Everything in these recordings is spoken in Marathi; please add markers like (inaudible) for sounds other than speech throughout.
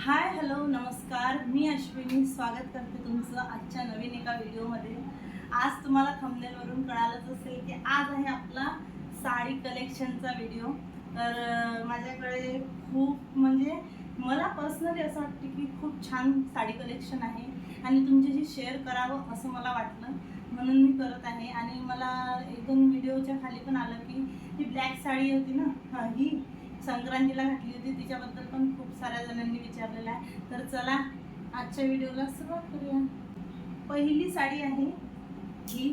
हाय हॅलो नमस्कार. मी अश्विनी. स्वागत करते तुमचं आजच्या नवीन एका व्हिडिओमध्ये. आज तुम्हाला थंबनेलवरून कळालंच असेल की आज आहे आपला साडी कलेक्शनचा व्हिडिओ तर माझ्याकडे खूप म्हणजे मला पर्सनली असं वाटते की खूप छान साडी कलेक्शन आहे आणि तुमच्याशी शेअर करावं असं मला वाटलं. म्हणून मी करत आहे आणि मला एक दोन व्हिडिओच्या खाली पण आलं की ही ब्लॅक साडी होती ना ही. संक्रांतीला घातली होती. तिच्याबद्दल पण खूप साऱ्या जणांनी विचारलेलं आहे. तर चला आजच्या व्हिडिओला सुरुवात करूया. पहिली साडी आहे ही.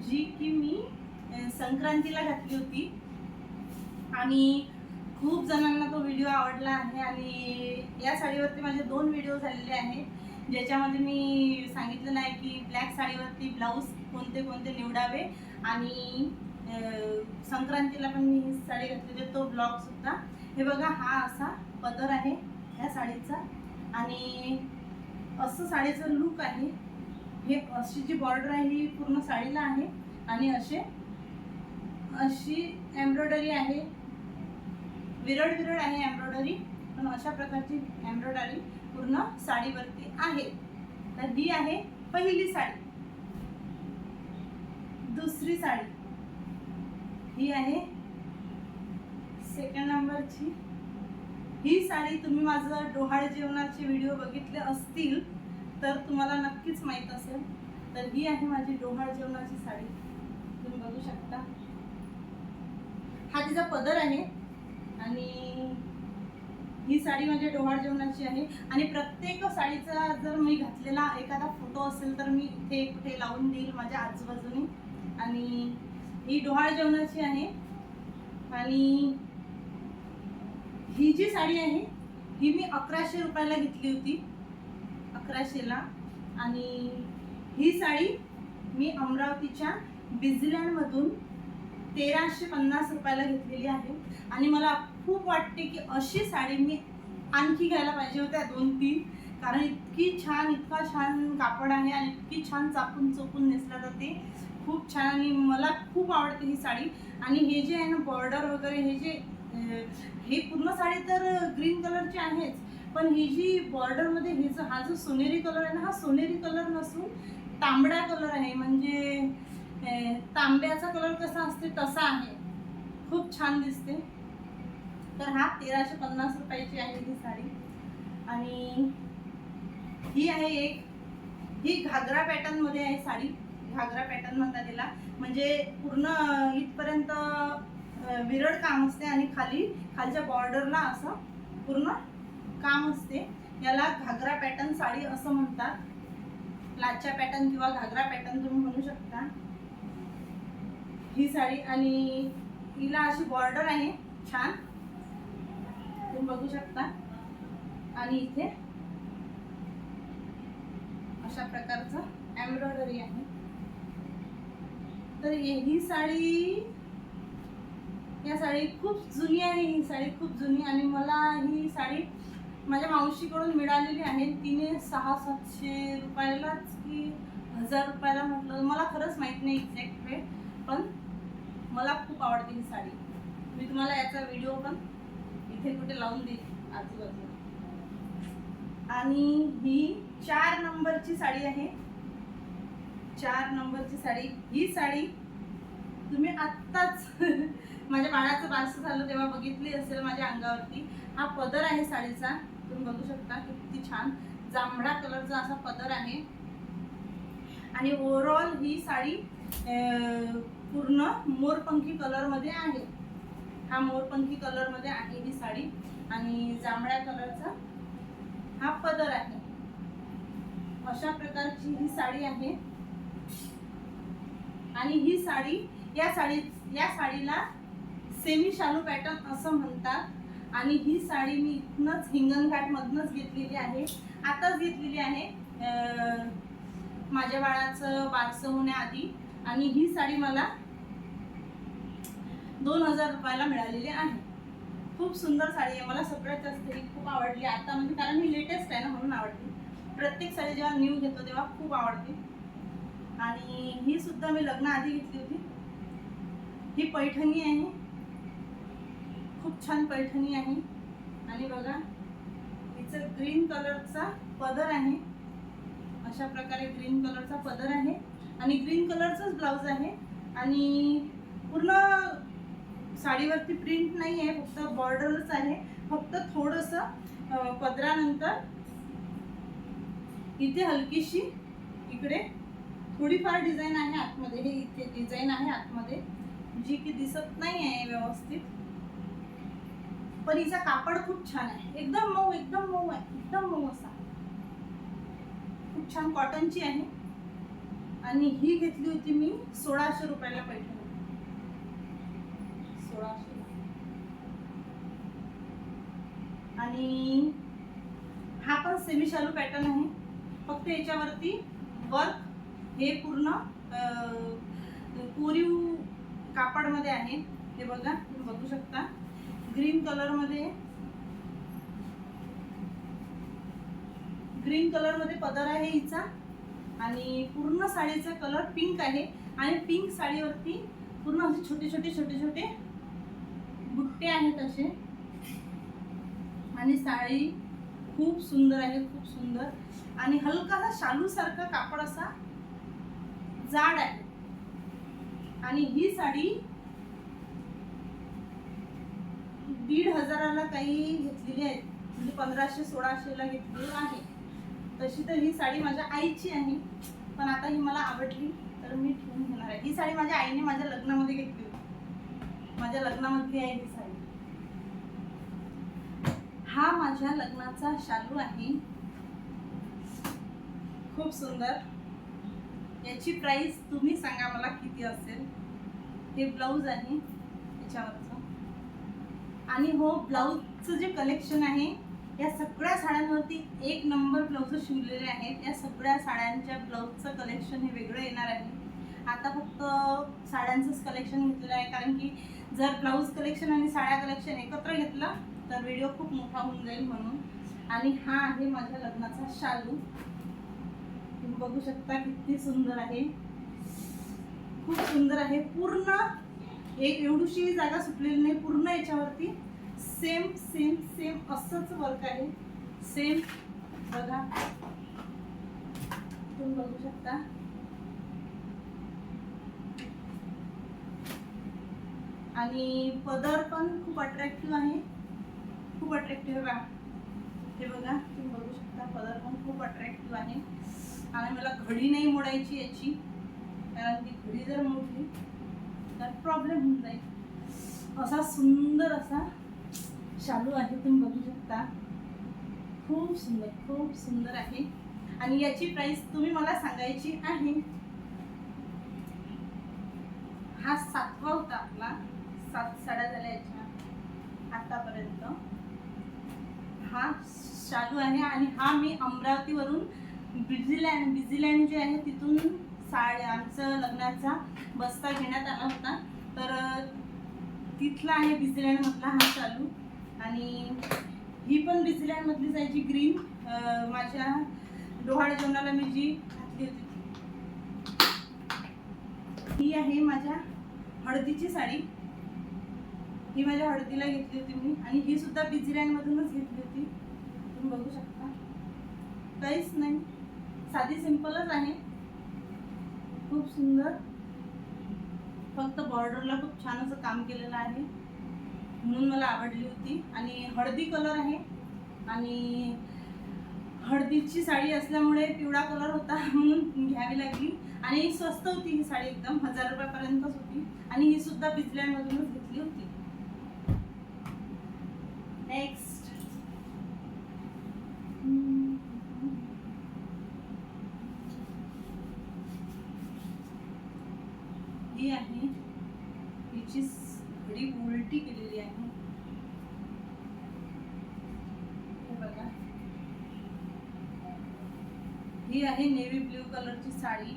जी की मी संक्रांतीला घातली होती. आणि खूप जणांना तो व्हिडिओ आवडला आहे. आणि या साडीवरती माझे दोन व्हिडिओ झालेले आहेत. ज्याच्यामध्ये मी सांगितलेलं आहे की ब्लॅक साडीवरती ब्लाऊज कोणते कोणते निवडावे. आणि संक्रांतीला पण मी ही साडी घातली होती तो ब्लॉग सुद्धा. हे बघा हा असा पदर आहे ह्या साडीचा. आणि असं साडीचं लुक आहे. हे अशी जी बॉर्डर आहे ही पूर्ण साडीला आहे. आणि असे अशी एम्ब्रॉयडरी आहे. विरळ विरळ आहे एम्ब्रॉयडरी पण अशा प्रकारची एम्ब्रॉयडरी पूर्ण साडीवरती आहे. तर ही आहे पहिली साडी. दुसरी साडी. ही आहे सेकंड नंबरची ही साडी तुम्ही माझं डोहाळ जेवणाचे व्हिडिओ बघितले असतील तर तुम्हाला नक्कीच माहीत असेल. तर ही आहे माझी डोहाळ जेवणाची साडी. तुम्ही बघू शकता. हा तिचा पदर आहे आणि ही साडी म्हणजे डोहाळ जेवणाची आहे. आणि प्रत्येक साडीचा जर मी घातलेला एखादा फोटो असेल तर मी इथे कुठे लावून देईल माझ्या आजूबाजूनी. आणि ही डोहाळ जेवणाची आहे. आणि ही जी साडी आहे ही मी अकराशे रुपयाला घेतली होती. अकराशेला आणि ही साडी मी अमरावतीच्या बिझलँडमधून तेराशे पन्नास रुपयाला घेतलेली आहे. आणि मला खूप वाटते की अशी साडी मी आणखी घ्यायला पाहिजे होत्या दोन तीन. कारण इतकी छान इतका छान कापड आहे आणि इतकी छान चापून चोपून नेसला जाते. खूप छान आणि मला खूप आवडते ही साडी. आणि हे जे आहे ना बॉर्डर वगैरे हे जे हे पूर्ण साडी तर ग्रीन कलरची आहेच. पण ही जी बॉर्डरमध्ये हे जो हा जो सोनेरी कलर आहे ना हा सोनेरी कलर नसून तांबडा कलर आहे. म्हणजे तांब्याचा कलर कसा असते तसा आहे. खूप छान दिसते. तर हा तेराशे पन्नास रुपयाची आहे ही साडी. आणि ही आहे एक ही घागरा पॅटर्नमध्ये आहे साडी. घागरा पॅटर्न म्हणतात तिला. म्हणजे पूर्ण इथपर्यंत विरळ काम असते आणि खाली खालच्या बॉर्डरला असं पूर्ण काम असते. याला घागरा पॅटर्न साडी असं म्हणतात. लाचा पॅटर्न किंवा घागरा पॅटर्न तुम्ही म्हणू शकता. ही साडी आणि हिला अशी बॉर्डर आहे. छान. तुम्ही बघू शकता. आणि इथे अशा प्रकारचं एम्ब्रॉयडरी आहे. तर ही साडी या साडी खूप जुनी आहे ही साडी खूप जुनी आणि मला ही साडी माझ्या मावशीकडून मिळालेली आहे. तिने सहा सातशे रुपयालाच की हजार रुपयाला म्हटलं. मला खरंच माहीत नाही एक्झॅक्ट वेळ पण मला खूप आवडते ही साडी. मी तुम्हाला याचा व्हिडिओ पण इथे कुठे लावून देईल आजूबाजूला. आणि ही चार नंबरची साडी आहे. चार नंबरची साडी. ही साडी तुम्ही आत्ताच (laughs) माझ्या बाळाचं बारसं झालं तेव्हा बघितली असेल माझ्या अंगावरती. हा पदर आहे साडीचा. तुम्ही बघू शकता किती छान. जांभळा कलरचा असा पदर आहे. आणि ओव्हरऑल ही साडी पूर्ण मोरपंखी कलरमध्ये आहे. हा मोरपंखी कलरमध्ये आहे ही साडी. आणि जांभळ्या कलरचा हा पदर आहे. अशा प्रकारची ही साडी आहे. आणि ही साडी या साडी या साडीला सेमी शालू पॅटर्न असं म्हणतात. आणि ही साडी मी इथनंच हिंगणघाटमधनंच घेतलेली आहे. आताच घेतलेली आहे माझ्या बाळाचं बारसं होण्याआधी. आणि ही साडी मला दोन हजार रुपयाला मिळालेली आहे. खूप सुंदर साडी आहे. मला सगळ्यात जास्त ही खूप आवडली. आता म्हणजे कारण ही लेटेस्ट आहे ना म्हणून आवडली प्रत्येक साडी जेव्हा न्यू घेतो तेव्हा खूप आवडते. आणि ही सुद्धा मी लग्न आधी घेतली होती. ही पैठणी आहे. खूप छान पैठणी आहे. आणि बघा हिचं ग्रीन कलरचा पदर आहे. अशा प्रकारे ग्रीन कलरचा पदर आहे. आणि ग्रीन कलरचाच ब्लाऊज आहे. आणि पूर्ण साडीवरती प्रिंट नाही आहे फक्त बॉर्डरच आहे. फक्त थोडंसं पदरानंतर इथे हलकीशी इकडे थोडीफार डिझाईन आहे आतमध्ये. हे इथे डिझाईन आहे आतमध्ये. जी की दिसत नाही आहे व्यवस्थित. पण हिचा कापड खूप छान आहे. एकदम मऊ एकदम मऊ आहे. एकदम मऊ असा. खूप छान कॉटनची आहे. आणि ही घेतली होती मी सोळाशे रुपयाला पैठणी. सोळाशे. आणि हा पण सेमी शालू पॅटर्न आहे. फक्त याच्यावरती वर्क हे पूर्ण कोरीव कापडमध्ये आहे. हे बघा तुम्ही बघू शकता. ग्रीन कलरमध्ये ग्रीन कलरमध्ये पदर आहे हिचा. आणि पूर्ण साडीचा कलर पिंक आहे. आणि पिंक साडीवरती पूर्ण असे छोटे छोटे छोटे छोटे बुट्टे आहेत असे. आणि साडी खूप सुंदर आहे खूप सुंदर. आणि हलकासा शालूसारखा कापड असा जाड आहे. आणि ही साडी दीड हजाराला काही घेतलेली आहे. म्हणजे पंधराशे सोळाशेला घेतलेली आहे. तशी तर ही साडी माझ्या आईची आहे. पण आता ही मला आवडली तर मी ठेवून घेणार आहे. ही साडी माझ्या आईने माझ्या लग्नामध्ये घेतली होती. माझ्या लग्नामधली आहे ही साडी. हा माझ्या लग्नाचा शालू आहे. खूप सुंदर. याची प्राईस तुम्ही सांगा मला किती असेल? हे ब्लाऊज आहे याच्यावरचं. आणि हो ब्लाऊजचं जे कलेक्शन आहे या सगळ्या साड्यांवरती एक नंबर ब्लाऊज शिवलेले आहेत. या सगळ्या साड्यांच्या ब्लाऊजचं कलेक्शन हे वेगळं येणार आहे. आता फक्त साड्यांचंच कलेक्शन घेतलेलं आहे. कारण की जर ब्लाऊज कलेक्शन आणि साड्या कलेक्शन एकत्र घेतलं तर व्हिडिओ खूप मोठा होऊन जाईल म्हणून. आणि हा आहे माझ्या लग्नाचा शालू. बघू शकता किती सुंदर आहे. खूप सुंदर आहे. पूर्ण एक एवढीशी जागा सुटलेली नाही. पूर्ण याच्यावरती सेम सेम सेम असंच वर्क आहे. सेम बघा. तुम्ही बघू शकता. आणि पदर पण खूप अट्रॅक्टिव्ह आहे. खूप अट्रॅक्टिव्ह हे बघा. तुम्ही बघू शकता पदर पण खूप अट्रॅक्टिव्ह आहे. आणि मला घडी नाही मोडायची याची. कारण ती घडी जर मोडली तर प्रॉब्लेम होऊन जाईल. असा सुंदर असा शालू आहे तुम्ही बघू शकता. खूप सुंदर खूप सुंदर आहे. आणि याची प्राइस तुम्ही मला सांगायची आहे. हा सातवा होता आपला. सात साड्या झाल्या याच्या आतापर्यंत. हा शालू आहे आणि हा मी अमरावतीवरून बिझीलँड बिझीलँड जे आहे तिथून साडी आमचं लग्नाचा बस्ता घेण्यात आला होता. तर तिथला आहे बिझीलँडमधला हा चालू. आणि ही पण बिझीलँडमधली आहे जी ग्रीन माझ्या डोहाळ जेवणाला मी जी घातली होती ही आहे माझ्या हळदीची साडी. ही माझ्या हळदीला घेतली होती मी. आणि ही सुद्धा बिझीलँडमधूनच घेतली होती. तुम्ही बघू शकता. काहीच नाही. साधी सिंपलच आहे. खूप सुंदर. फक्त बॉर्डरला खूप छान असं काम केलेलं आहे. म्हणून मला आवडली होती. आणि हळदी कलर आहे. आणि हळदीची साडी असल्यामुळे पिवळा कलर होता (laughs) म्हणून घ्यावी लागली. आणि स्वस्त होती ही साडी एकदम. हजार रुपयापर्यंतच होती. आणि ही सुद्धा बिजलँडमधूनच घेतली होती. नेक्स्ट ही आहे हिची घडी उलटी केलेली आहे हे बघा ही आहे नेव्ही ब्ल्यू कलरची साडी.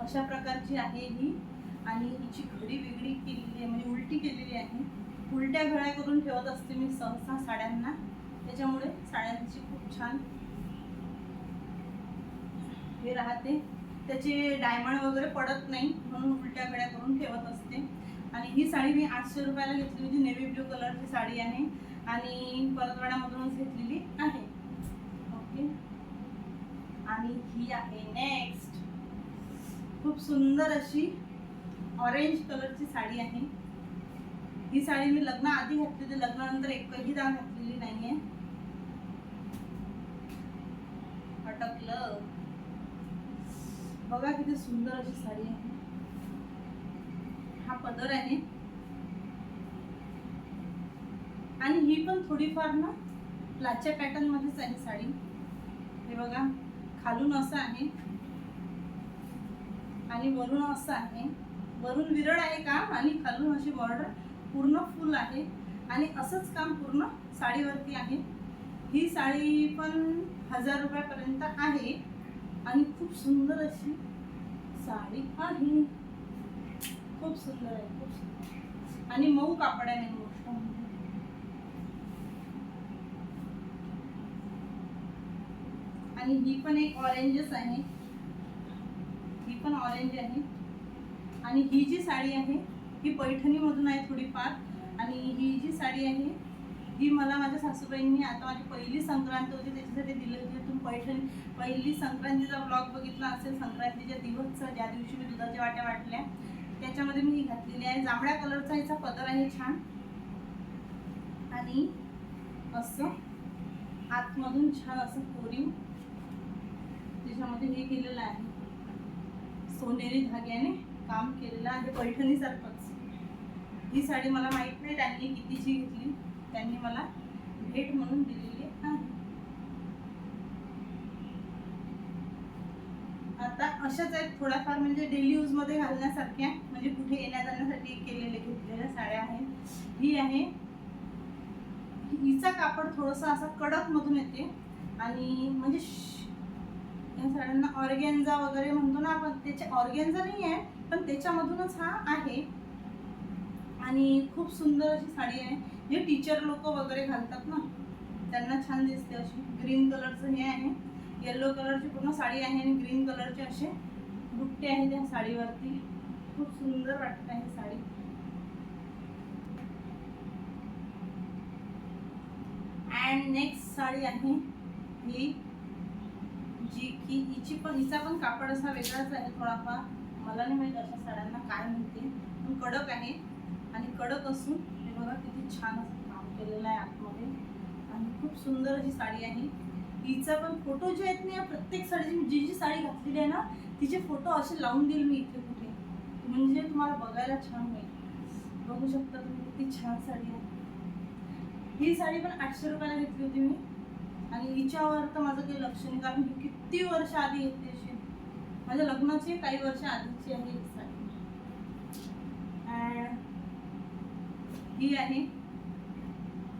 अशा प्रकारची आहे ही. आणि हिची घडी वेगळी केलेली आहे म्हणजे उलटी केलेली आहे. उलट्या घड्या करून ठेवत असते मी सहसा साड्यांना. त्याच्यामुळे साड्यांची खूप छान हे राहते. त्याचे डायमंड वगैरे पडत नाही म्हणून उलट्या घड्या करून ठेवत असते. आणि ही साडी मी आठशे रुपयाला घेतली होती नेव्ही ब्ल्यू कलरची साडी आहे. आणि परतवाड्यामधूनच घेतलेली आहे. आणि ही आहे नेक्स्ट खूप सुंदर अशी ऑरेंज कलरची साडी आहे. ही साडी मी लग्न आधी घातली लग्नानंतर एकही दाम घातलेली नाहीये. अटकलं बघा किती सुंदर अशी साडी आहे. हा पदर आहे. आणि ही पण थोडीफार ना प्लाच्या पॅटर्न मध्येच आहे साडी. हे बघा. खालून असं आहे. आणि वरून असं आहे. वरून विरळ आहे काम आणि खालून अशी बॉर्डर पूर्ण फुल आहे. आणि असंच काम पूर्ण साडीवरती आहे. ही साडी पण हजार रुपयापर्यंत आहे. आणि खूप सुंदर अशी साडी आहे. खूप सुंदर आहे खूप सुंदर. आणि मऊ कापड आहे मेन गोष्ट म्हणजे. आणि ही पण एक ऑरेंजच आहे. ही पण ऑरेंज आहे. आणि ही जी साडी आहे ही पैठणीमधून आहे थोडीफार. आणि ही जी साडी आहे ही मला माझ्या सासूबाईंनी आता माझी पहिली संक्रांत होती त्याच्यासाठी दिली होती. तुम्ही पैठणी पहिली संक्रांतीचा ब्लॉग बघितला असेल संक्रांतीच्या दिवसचा ज्या दिवशी मी दुधाच्या वाट्या वाटल्या त्याच्यामध्ये मी ही घातलेली आहे. जांभळ्या कलरचा हिचा पदर आहे छान. आणि असं आतमधून छान असं कोरीव त्याच्यामध्ये हे केलेलं आहे. सोनेरी धाग्याने काम केलेलं आहे पैठणीसारखंच. ही साडी मला माहीत नाही त्यांनी कितीची घेतली त्यांनी मला भेट म्हणून दिलेली आहे. आता अशाच आहेत थोड्याफार म्हणजे डेली यूजमध्ये घालण्यासारख्या म्हणजे कुठे येण्या जाण्यासाठी केलेले घेतलेल्या साड्या आहेत. ही आहे. हिचा कापड थोडंसं असा कडक मधून येते. आणि म्हणजे या साड्यांना ऑर्गेन्झा वगैरे म्हणतो ना आपण त्याचे ऑर्गेन्झा नाही आहे पण त्याच्यामधूनच हा आहे. आणि खूप सुंदर अशी साडी आहे जे टीचर लोक वगैरे घालतात ना त्यांना छान दिसते अशी. ग्रीन कलरचं हे आहे येल्लो कलरची पूर्ण साडी आहे आणि ग्रीन कलरचे असे बुट्टे आहेत त्या साडीवरती. खूप सुंदर वाटत आहे साडी. अँड नेक्स्ट साडी आहे ही जी की हिची पण हिचा पण कापड असा वेगळाच आहे थोडाफार. मला नाही माहीत अशा साड्यांना काय म्हणते. पण कडक आहे आणि कडक असून हे बघा किती छान असं काम केलेलं आहे आतमध्ये. आणि खूप सुंदर अशी साडी आहे. हिचा पण फोटो जे आहेत ना या प्रत्येक साडीची जी जी साडी घातलेली आहे ना तिचे फोटो असे लावून देईल मी इथे कुठे. म्हणजे तुम्हाला बघायला छान होईल बघू शकता तुम्ही किती छान साडी आहे. ही साडी पण आठशे रुपयाला घेतली होती मी. आणि हिच्यावर तर माझं काही लक्ष नाही कारण ही किती वर्ष आधी येते अशी माझ्या लग्नाची काही वर्ष आधीची आहे ही साडी. ही आहे.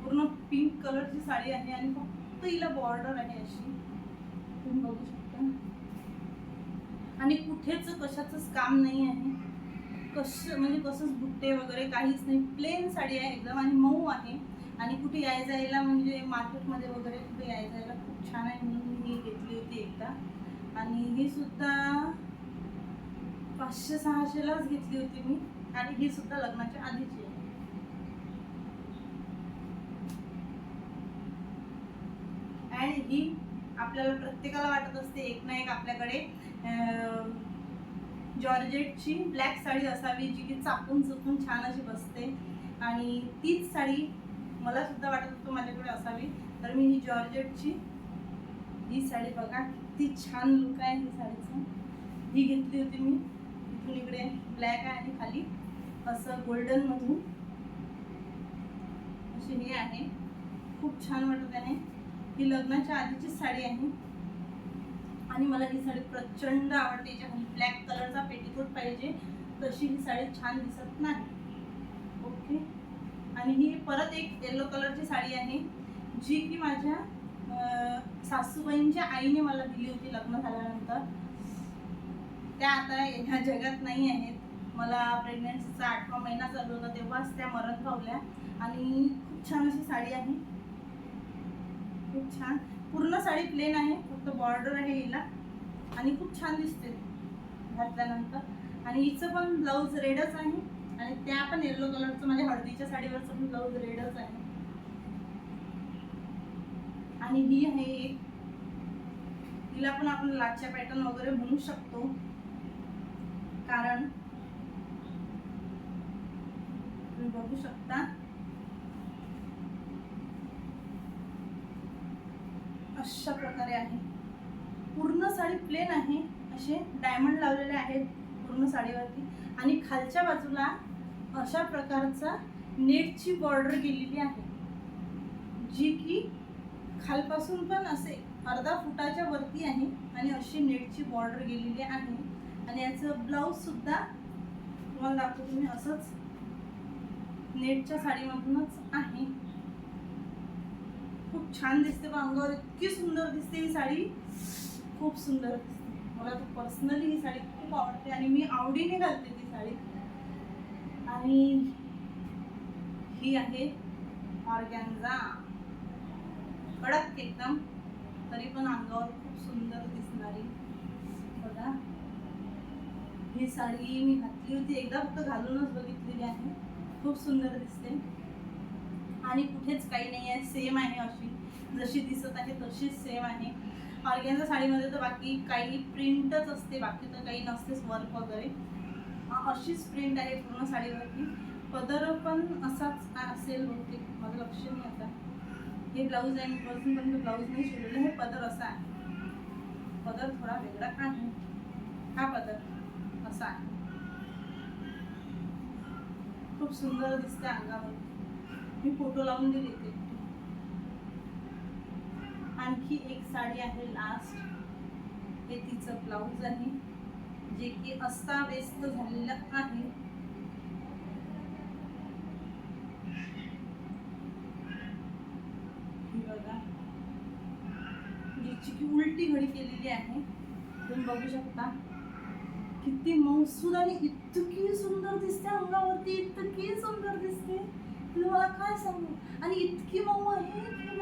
पूर्ण पिंक कलरची साडी आहे आणि फक्त हिला बॉर्डर आहे अशी. तुम्ही बघू शकता. आणि कुठेच कशाचंच काम नाही आहे. कश म्हणजे कसंच बुट्टे वगैरे काहीच नाही. प्लेन साडी आहे एकदम आणि मऊ आहे. आणि कुठे याय जायला म्हणजे मार्केटमध्ये वगैरे कुठे याय खूप छान आहे. म्हणून मी घेतली होती एकदा. आणि ही सुद्धा पाचशे सहाशेलाच घेतली होती मी. आणि ही सुद्धा लग्नाच्या आधीची आहे. आणि ही आपल्याला प्रत्येकाला वाटत असते एक ना एक आपल्याकडे अं, जॉर्जेटची ब्लॅक साडी असावी जी की चापून चुकून छान अशी बसते. आणि तीच साडी मला सुद्धा वाटत होतं माझ्याकडे असावी. तर मी ही जॉर्जेटची ही साडी बघा किती छान लुक आहे ही साडीचं. ही घेतली होती मी. इथून इकडे ब्लॅक आहे आणि खाली. असं गोल्डनमधून अशी ही आहे. खूप छान वाटत आहे. ही लग्नाच्या आधीचीच साडी आहे. आणि मला ही साडी प्रचंड आवडते. याच्या ब्लॅक कलरचा पेटीकोट पाहिजे तशी ही साडी छान दिसत नाही. ओके आणि ही परत एक येलो कलरची साडी आहे. जी की माझ्या सासूबाईंच्या आईने मला दिली होती लग्न झाल्यानंतर. त्या आता ह्या जगात नाही आहेत. मला प्रेग्नन्सीचा आठवा महिना चालू होता तेव्हाच त्या मरण पावल्या. आणि खूप छान अशी साडी आहे. खूप छान. पूर्ण साडी प्लेन आहे. फक्त बॉर्डर आहे हिला. आणि खूप छान दिसते घातल्यानंतर. आणि हिचं पण ब्लाऊज रेडच आहे. आणि त्या पण येल्लो कलरचं माझ्या हळदीच्या साडीवरचं पण ब्लाऊज रेडच आहे. आणि ही आहे एक तिला पण आपण लाचच्या पॅटर्न वगैरे म्हणू शकतो. कारण तुम्ही बघू शकता. अशा प्रकारे आहे. पूर्ण साडी प्लेन आहे. असे डायमंड लावलेले आहेत पूर्ण साडीवरती. आणि खालच्या बाजूला अशा प्रकारचा नेटची बॉर्डर गेलेली आहे. जी की खालपासून पण असे अर्धा फुटाच्या वरती आहे आणि अशी नेटची बॉर्डर गेलेली आहे. आणि याचं ब्लाऊज सुद्धा तुम्हाला दाखवतो तुम्ही असंच नेटच्या साडीमधूनच आहे. खूप छान दिसते बा अंगावर इतकी सुंदर दिसते ही साडी. खूप सुंदर दिसते. मला तर पर्सनली ही साडी खूप आवडते आणि मी आवडीने घालते ती साडी. आणि ही आहे ऑर्गॅन्झा. कडक एकदम. तरी पण अंगावर खूप सुंदर दिसणारी. बघा. ही साडी मी घातली होती. एकदा फक्त घालूनच बघितलेली आहे. खूप सुंदर दिसते. आणि कुठेच काही नाही आहे सेम आहे अशी. जशी दिसत आहे तशीच सेम आहे. ऑर्गॅनच्या साडीमध्ये तर बाकी काही प्रिंटच असते. बाकी तर काही नसतेच वर्क वगैरे. अशीच प्रिंट आहे पूर्ण साडीवरती. पदर पण असाच असेल बहुतेक. माझं लक्ष नाही आता. हे ब्लाऊज आहे मी ब्लाऊज नाही शिवलेलं हे पदर असा आहे पदर थोडा वेगळा आहे हा। पदर असा आहे खूप सुंदर दिसते अंगावर मी फोटो लावून दिले ते आणखी एक साडी आहे लास्ट हे तिचं ब्लाऊज आहे जे की अस्ताव्यस्त झालेलं आहे ही बघा जिची की उलटी घडी केलेली आहे. तुम्ही बघू शकता. किती मौसूद आणि इतकी सुंदर दिसते अंगावरती इतकी सुंदर दिसते. तुम्हाला काय सांगू? आणि इतकी मऊ आहे की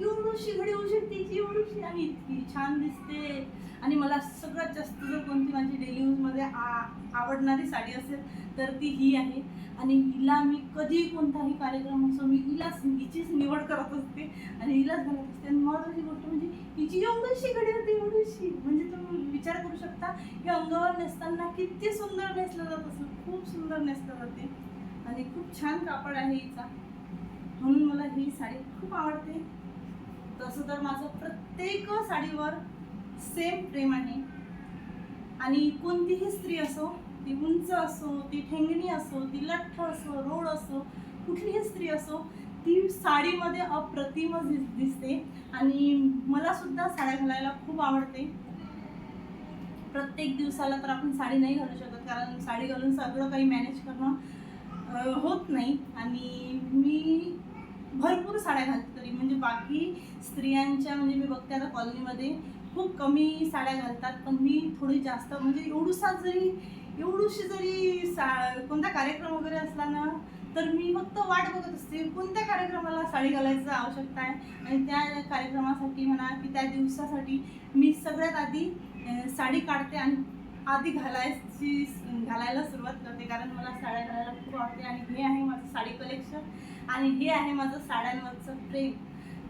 एवढीशी घडी होऊ शकते की एवढीशी आणि इतकी छान दिसते. आणि मला सगळ्यात जास्त जर कोणती माझी डेली यूजमध्ये आ- आवडणारी साडी असेल तर ती ही आहे. आणि हिला मी कधी कोणताही कार्यक्रम असो मी हिलाच हिचीच निवड करत असते. आणि हिलाच घालत असते. आणि महत्त्वाची गोष्ट म्हणजे हिची एवढीशी घडी होती एवढीशी म्हणजे तुम्ही विचार करू शकता की अंगावर नेसताना किती सुंदर नेसलं जात असेल खूप सुंदर नेसलं जाते. आणि खूप छान कापड आहे हिचा. म्हणून मला ही साडी खूप आवडते. तसं तर माझं प्रत्येक साडीवर सेम प्रेम आहे. आणि कोणतीही स्त्री असो ती उंच असो ती ठेंगणी असो ती लठ्ठ असो रोड असो कुठलीही स्त्री असो ती साडीमध्ये अप्रतिमच दिसते. आणि मला सुद्धा साड्या घालायला खूप आवडते. प्रत्येक दिवसाला तर आपण साडी नाही घालू शकत कारण साडी घालून सगळं काही मॅनेज करणं होत नाही. आणि मी भरपूर साड्या घालते तरी. म्हणजे बाकी स्त्रियांच्या म्हणजे मी बघते आता कॉलनीमध्ये खूप कमी साड्या घालतात पण मी थोडी जास्त म्हणजे एवढूसा जरी एवढूशी जरी सा कोणता कार्यक्रम वगैरे असला ना तर मी फक्त वाट बघत असते कोणत्या कार्यक्रमाला साडी घालायचं आवश्यकता आहे? आणि त्या कार्यक्रमासाठी म्हणा की त्या दिवसासाठी मी सगळ्यात आधी साडी काढते आणि आधी घालायची घालायला सुरुवात करते. कारण मला साड्या घालायला खूप आवडते आणि हे आहे माझं साडी कलेक्शन आणि हे आहे माझं साड्यांवरचं प्रेम.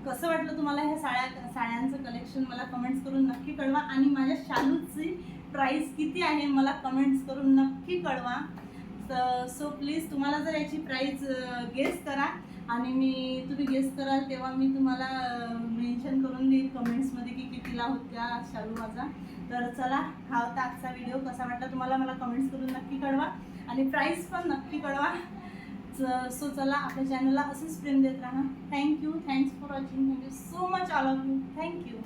कसं वाटलं तुम्हाला ह्या साड्या साड्यांचं कलेक्शन मला कमेंट्स करून नक्की कळवा. आणि माझ्या शालूची प्राईस किती आहे मला कमेंट्स करून नक्की कळवा. सो प्लीज तुम्हाला जर याची प्राईस गेस करा. आणि मी तुम्ही गेस कराल तेव्हा मी तुम्हाला कमेंट्समध्ये होत्या शालू माझा. तर चला हा होता आजचा व्हिडिओ कसा वाटला तुम्हाला मला कमेंट्स करून नक्की कळवा. आणि प्राईस पण नक्की कळवा. सो चला आपल्या चॅनलला असंच प्रेम देत राहा. Thank you thanks for watching thank you so much all of you thank you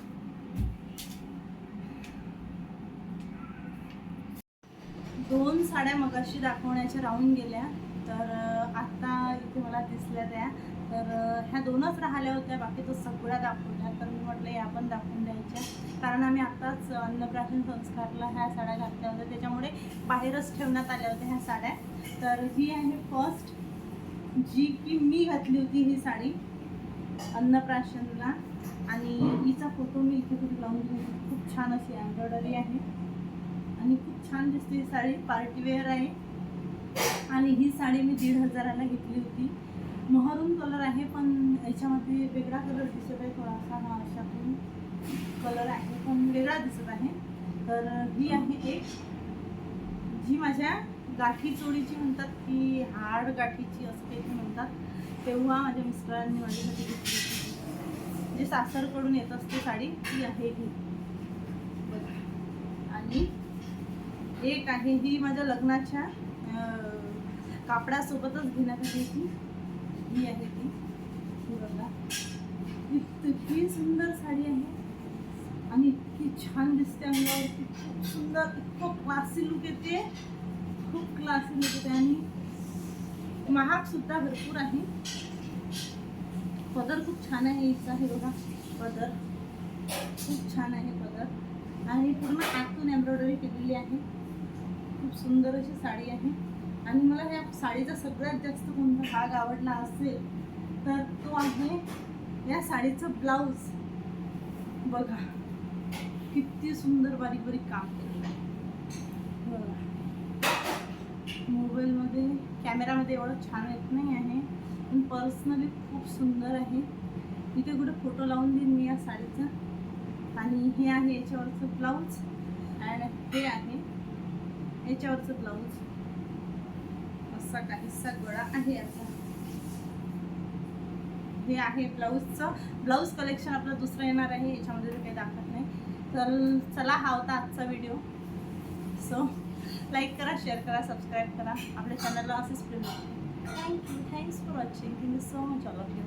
दोन साड्या मगाशी दाखवण्याच्या राहून गेल्या. तर आत्ता आता इथे मला दिसल्या त्या. तर ह्या दोनच राहिल्या होत्या. बाकी तर सगळ्या दाखवल्या तर मी म्हटलं या पण दाखवून द्यायच्या. कारण आम्ही आत्ताच अन्नप्राशन संस्कारला ह्या साड्या घातल्या होत्या. त्याच्यामुळे बाहेरच ठेवण्यात आल्या होत्या ह्या साड्या. तर ही आहे फर्स्ट जी की मी घातली होती ही साडी अन्नप्राशनला. आणि हिचा फोटो मी इथे कुठे लावून घेऊन खूप छान अशी एम्ब्रॉयडरी आहे. आणि खूप छान दिसते ही साडी. पार्टीवेअर आहे. आणि ही साडी मी दीड हजाराला घेतली होती. महरून कलर आहे पण याच्यामध्ये वेगळा कलर दिसत आहे थोडासा हा अशा कलर आहे पण वेगळा दिसत आहे. तर ही आहे एक. जी माझ्या गाठी चोळीची म्हणतात की हाड गाठीची असते ती म्हणतात. तेव्हा माझ्या मिस्टरांनी माझ्यासाठी घेतली जे म्हणजे सासरकडून येत असते साडी ती आहे ही. आणि एक आहे ही माझ्या लग्नाच्या कापडासोबतच घेण्यात आली ती ही आहे ती. बघा. इतकी सुंदर साडी आहे. आणि इतकी छान दिसते अंगावरती खूप सुंदर इतकं क्लासी लुक येते. खूप क्लासी लुक येते. आणि महाग सुद्धा भरपूर आहे. पदर खूप छान आहे हिचा. हे बघा. पदर. खूप छान आहे पदर. आणि पूर्ण आतून एम्ब्रॉयडरी केलेली आहे. खूप सुंदर अशी साडी आहे. आणि मला या साडीचा सगळ्यात जास्त कोणता भाग आवडला असेल तर तो आहे या साडीचं ब्लाऊज. बघा किती सुंदर बारीक बारीक काम केलेलं आहे. मोबाईलमध्ये कॅमेरामध्ये एवढं छान येत नाही आहे पण पर्सनली खूप सुंदर आहे. इथे कुठे फोटो लावून देईन मी या साडीचा. आणि हे आहे याच्यावरचं ब्लाऊज. अँड हे आहे याच्यावरचं ब्लाऊज. असा काहीसा गळा आहे याचा. हे आहे ब्लाऊजचं. ब्लाऊज कलेक्शन आपलं दुसरं येणार आहे याच्यामध्ये काही दाखवत नाही. तर चला हा होता आजचा व्हिडिओ सो लाईक करा शेअर करा सबस्क्राईब करा. आपल्या चॅनलला असेच प्रेम thank you thanks for watching thank you so much all of you